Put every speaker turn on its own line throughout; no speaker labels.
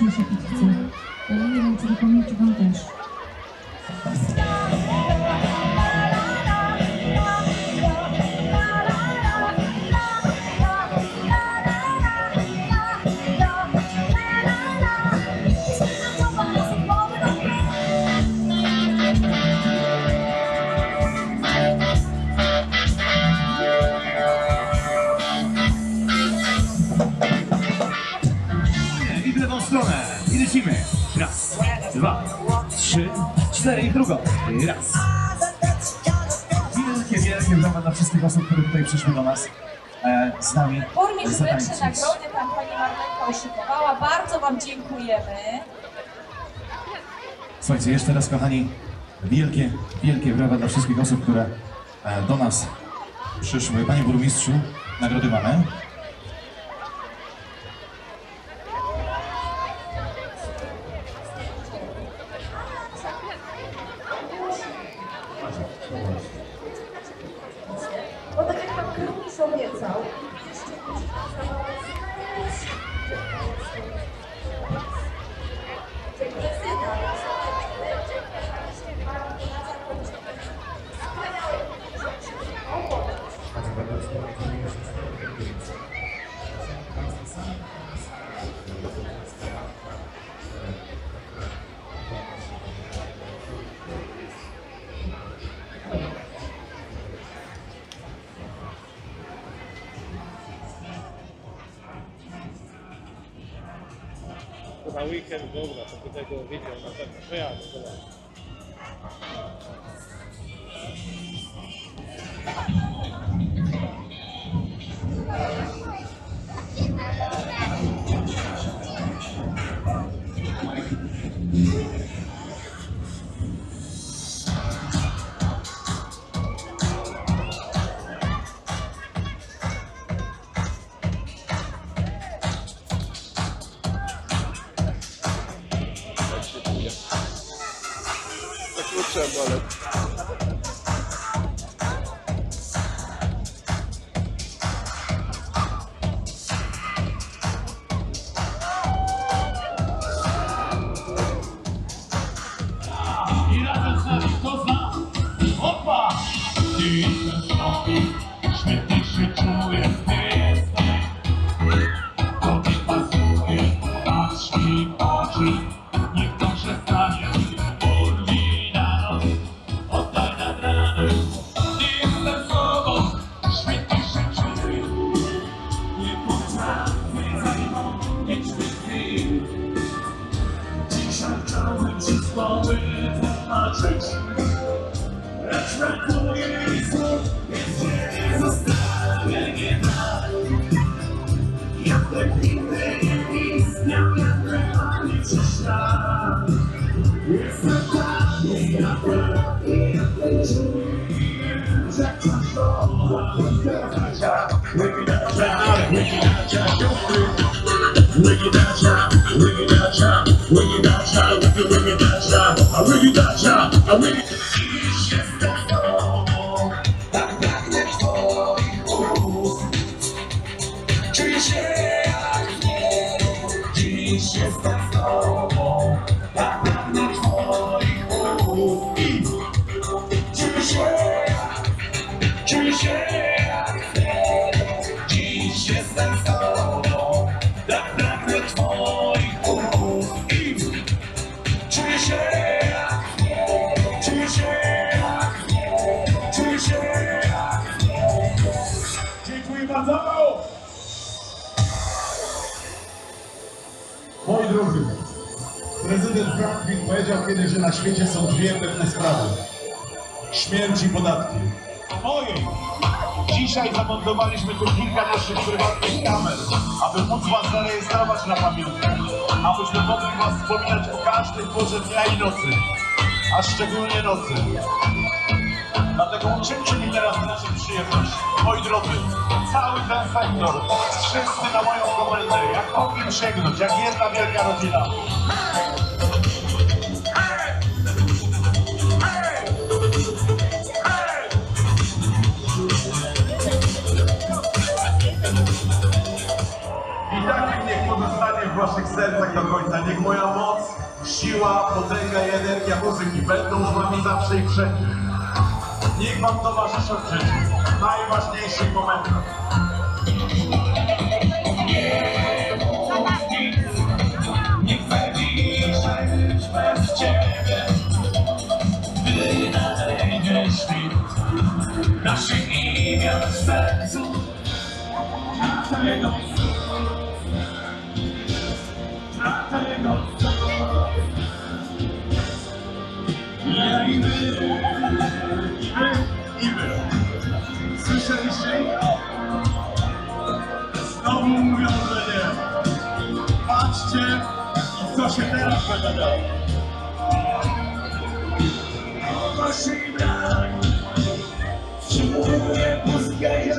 relationship Lecimy. Raz, dwa, trzy, cztery i drugą. Raz. Wielkie, wielkie brawa dla wszystkich osób, które tutaj przyszły do nas e, z nami
Burmistrz
Węczy
nagrody tam pani Marlenka oszykowała. Bardzo wam dziękujemy.
Słuchajcie, jeszcze raz kochani, wielkie, wielkie brawa dla wszystkich osób, które e, do nas przyszły. Panie burmistrzu, nagrody mamy.
obiecał.
weekend, dobra, to by tego wiedział na pewno. No ja,
dobra. Thank dollar. Wiggy Dasha, Wiggy Dasha, Wiggy Dasha, Wiggy Dasha, Wiggy Dasha, Wiggy Dasha,
Moi drodzy, prezydent Franklin powiedział kiedyś, że na świecie są dwie pewne sprawy. Śmierć i podatki.
Ojej!
Dzisiaj zamontowaliśmy tu kilka naszych prywatnych kamer, aby móc was zarejestrować na pamiątkę, abyśmy mogli was wspominać o każdej porze dnia i nocy, a szczególnie nocy. Dlatego uczyńcie mi teraz naszą przyjemność. Moi drodzy, cały ten sektor, wszyscy na moją komendę, jak ogniem sięgnąć, jak jedna wielka rodzina. I tak niech pozostanie w waszych sercach do końca. Niech moja moc, siła, potęga i energia muzyki będą z wami zawsze i wszędzie. Niech wam towarzyszą w życiu. W najważniejszych momentach.
Nie chcę żyć bez ciebie Wynaleźć świt Naszych imion w sercu
Чому не пускай?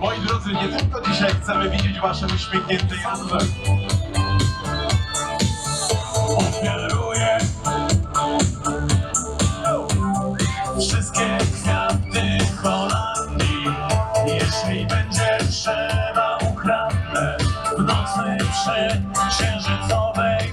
Moi drodzy, nie tylko dzisiaj chcemy widzieć wasze uśmiechnięte jazdy.
ofiaruję Wszystkie kwiaty Holandii Jeśli będzie trzeba ukradnę W nocy przy księżycowej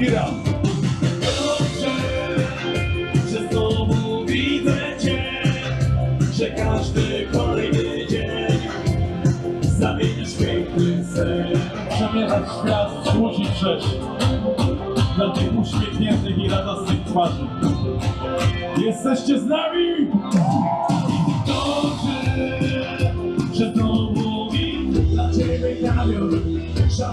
Dobrze, że znowu widzę Cię Że każdy kolejny dzień Zamienisz piękny sen
przemierzać świat, służyć rzecz dla tych uśmiechniętych i radosnych twarzy. Jesteście z nami!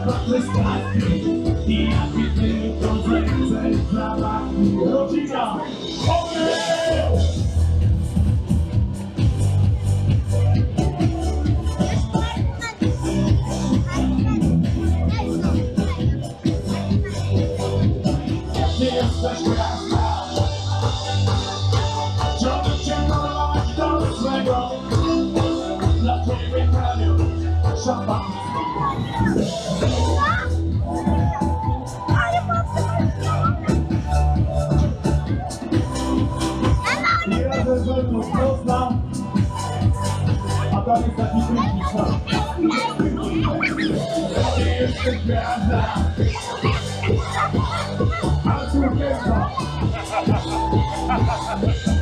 Szabatne składki i jakie tylko zechcesz zabawki.
Rodzina! Ogień! together. I'm together.